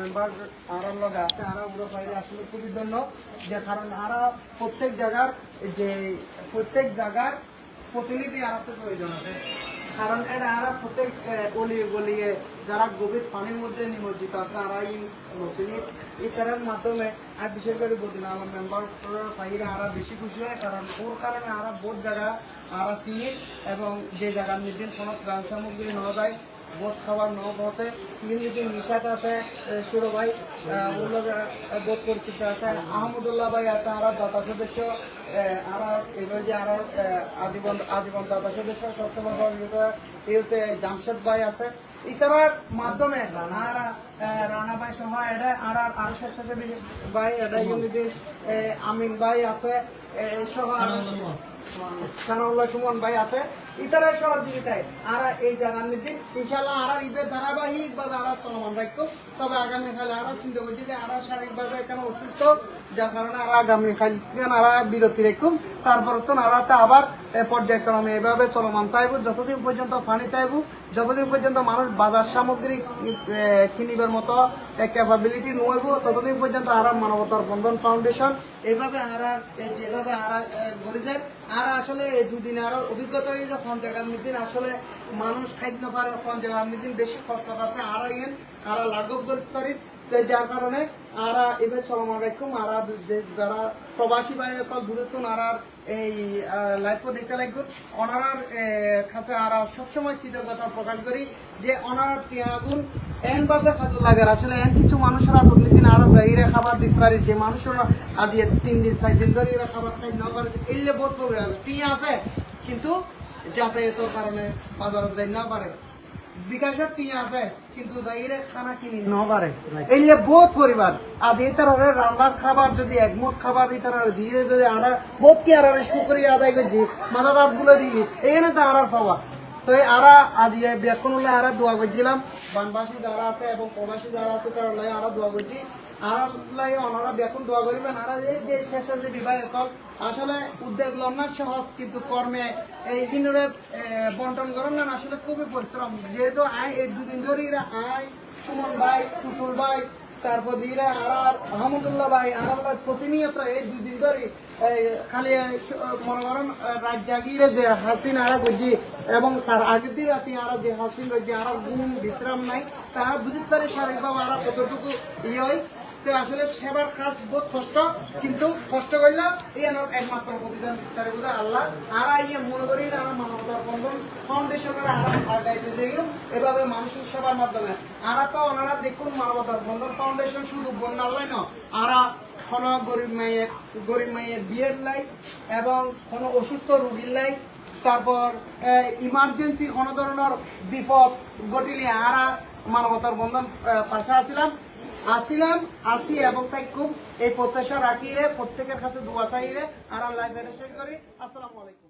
Member লগে আছে। আসলে কারণ প্রত্যেক জায়গার যে প্রত্যেক জায়গার প্রতিনিধি প্রয়োজন আছে। কারণ এটা আরা প্রত্যেক অলিয়ে গলিয়ে যারা গভীর পানির মধ্যে নিমজ্জিত আছে, আরা এই ইতারের মাধ্যমে, আর বিশেষ করে বদিন আমার মেম্বার বাইরে আরা বেশি খুশি হয়, কারণ ওর কারণে আরা বহুত জায়গা আরা চিনি এবং যে জায়গার নির্দিন কোনো ত্রাণ সামগ্রী নেওয়া যায় বোধ খাবার ন পৌঁছে কিন্তু যে নিশাত আছে সুরো ভাই বোধ পরিচিত আছে। আহমদুল্লাহ ভাই আছে আর দাতা সদস্য আহ, এবার যে আর আজীবন আজীবন দাতা সদস্য ইউতে জামশেদ ভাই আছে। ইতারার মাধ্যমে রানা ভাই সহ এটা আর স্বেচ্ছাসেবী ভাই এটা ইউনিটি আমিন ভাই আছে সহ সানাউল্লাহ সুমন ভাই আছে। ইতারা সহযোগিতায় আর এই জায়গার দিন ইনশাল্লাহ আর ঈদের ধারাবাহিক ভাবে আর চলমান রাখব। তবে আগামীকাল আর চিন্তা করছি যে আর শারীরিকভাবে এখানে অসুস্থ, যার কারণে আর আগামীকাল আর বিরতি রাখুন তারপর তো আর আবার পর্যায়ক্রমে এভাবে চলমান তাইব যতদিন পর্যন্ত পানি তাইব যতদিন পর্যন্ত মানুষ বাজার সামগ্রী কিনিবার মতো ক্যাপাবিলিটি নইব ততদিন পর্যন্ত আর মানবতার বন্ধন ফাউন্ডেশন এইভাবে আর যেভাবে আর গড়ে যায়, আর আসলে এই দুদিন আর অভিজ্ঞতা হয়ে যায় কোন জায়গার দিন আসলে মানুষ খাদ্য পারে কোন জায়গার দিন বেশি কষ্ট আছে আর ইয়েন আর লাঘব করতে পারি। যার কারণে আর এবার চলমান রাখুম আর যারা প্রবাসী ভাই কল দূরে তো আর এই লাইফ দেখতে লাগবে। অনারার কাছে আর সবসময় কৃতজ্ঞতা প্রকাশ করি যে অনারার টিয়াগুন এন ভাবে খাদ্য লাগে আসলে এন কিছু মানুষরা দিন আরও এরা খাবার দিতে পারে। যে মানুষরা আজ তিন দিন, চার দিন ধরে এরা খাবার খাই না পারে, এলে বোধ করবে টিয়া আছে, কিন্তু যাতায়াতের কারণে বাজার যাই না পারে। আছে কিন্তু দাইরে খানা কিনি নবারে পারে এলে বহুত পরিবার। আজ এই তারা রান্নার খাবার যদি একমুখ খাবার এই তারা ধীরে ধীরে আমরা বহুত কি আর শুকরিয়া আদায় করছি মাথা দাঁতগুলো দিয়ে এখানে তো আর পাওয়া। তো আরা আজ হলে আরা দোয়া করছিলাম। বানবাসী যারা আছে এবং প্রবাসী যারা আছে, তারা লাই আরা দোয়া করছি। আর লাই ওনারা ব্যাকুন দোয়া করিবেন। আর এই যে শেষের যে বিবাহ এখন আসলে উদ্যোগ লন সহজ কিন্তু কর্মে এই দিনরে বন্টন করেন না, আসলে খুবই পরিশ্রম। যেহেতু আয়, এই দুদিন ধরে আয়, সুমন ভাই, পুতুল ভাই তারপর দিলে আর আহমদুল্লাহ ভাই আর প্রতিনিয়ত এই দুদিন ধরে খালি মনে করেন রাত জাগিয়ে যে হাসিন আরা বুঝি এবং তার আগের দিন রাতে আর যে হাসিন রয়েছে আরা ঘুম, বিশ্রাম নাই, তারা বুঝতে পারে শারীরিকভাবে আরা কতটুকু ইয়ে হয়। তো আসলে সেবার কাজ বহুত কষ্ট, কিন্তু কষ্ট করলে একমাত্র প্রতিদান আল্লাহ। আর ইয়ে মনে করি মানবতার বন্ধন ফাউন্ডেশনের আর এভাবে মানুষের সেবার মাধ্যমে। আর তো ওনারা দেখুন মানবতার বন্ধন ফাউন্ডেশন শুধু বন্যা আল্লাহ ন আর কোন গরিব মায়ের গরিব মায়ের বিয়ের লাই এবং কোন অসুস্থ রোগীর লাই। তারপর ইমার্জেন্সি কোনো ধরনের বিপদ ঘটিলে আরা মানবতার বন্ধন পাশে আছিলাম। আছিলাম, আছি এবং তাই খুব এই প্রত্যাশা রাখি রে, প্রত্যেকের কাছে দোয়া চাই রে। আর আল্লাহ করি। আসসালামু আলাইকুম।